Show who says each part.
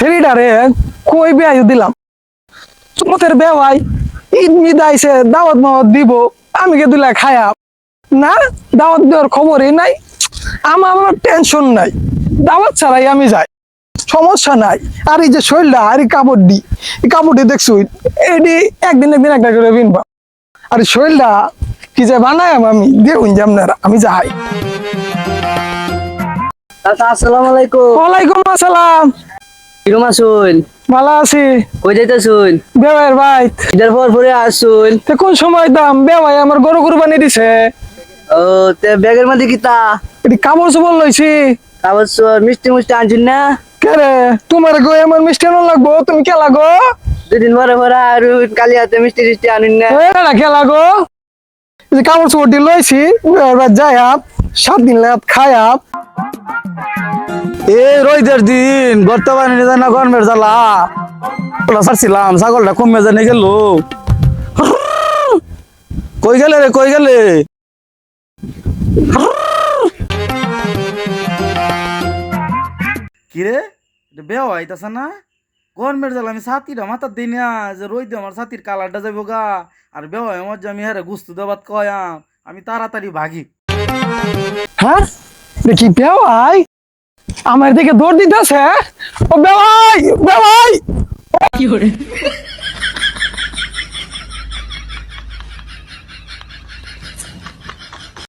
Speaker 1: ছেলেটারে কই বেয়াই দিলাম? চুমতের বেওয়াই ঈদ মিদ আইছে দাওয়াত মাওয়াত দিব আমি কে দিলা খায়া? না দাওয়াত দেওয়ার খবরই নাই আমার আমার টেনশন নাই। দাওয়াত ছাড়াই আমি যাই সমস্যা নাই। আর এই যে শরীরটা আর এই কাপড়ডি এই কাপড়টি দেখছ এটি একদিন একদিন একটা করে বিনবা। আর শরীরটা কি যে বানাই আমি দেখুন যে আপনারা আমি যাই।
Speaker 2: চাচা আসসালামু আলাইকুম।
Speaker 1: ওয়ালাইকুম আসসালাম।
Speaker 2: কিরম আসুন
Speaker 1: ভালো আছি।
Speaker 2: কই যাইতেছুন?
Speaker 1: বেওয়াইয়ের ভাই
Speaker 2: ঈদের পর পরে আসুন
Speaker 1: তে কোন সময় দাম? বেওয়াই আমার গরু কুরবানি দিছে।
Speaker 2: ও তে ব্যাগের মধ্যে কিতা
Speaker 1: এটি কাপড় চোপড় লইছি।
Speaker 2: তারপর সো- মিষ্টি মিষ্টি আনছুন না?
Speaker 1: কে রে? তোমার গো আমার মিষ্টি আনো লাগবো? তুমি কে লাগো
Speaker 2: দুদিন পরে পরে আর কালি হাতে মিষ্টি টিষ্টি আনুন না।
Speaker 1: কে লাগো কাপড় চোপড় লইছি যাই আপ সাত দিন লাগাত খাই আপ।
Speaker 3: এ রইদের দিন বর্তমানে না গরমের জ্বালা ওটা ছাড়ছিলাম ছাগলটা কমে জানে গেল। কই গেলে রে কই গেলে? কিরে এটা বেয়া হইতাছে না? গরমের জ্বালা আমি ছাতিটা মাথার দিই না যে রই দে আমার ছাতির কালারটা যাইব গা। আর হয় আমার যে আমি হারে গুস্তু দেবাত কয়াম। আমি তাড়াতাড়ি ভাগি।
Speaker 1: হ্যাঁ? দেখি বেওয়াই আমার দিকে দৌড় দিতেছে? ও বেওয়াই বেওয়াই।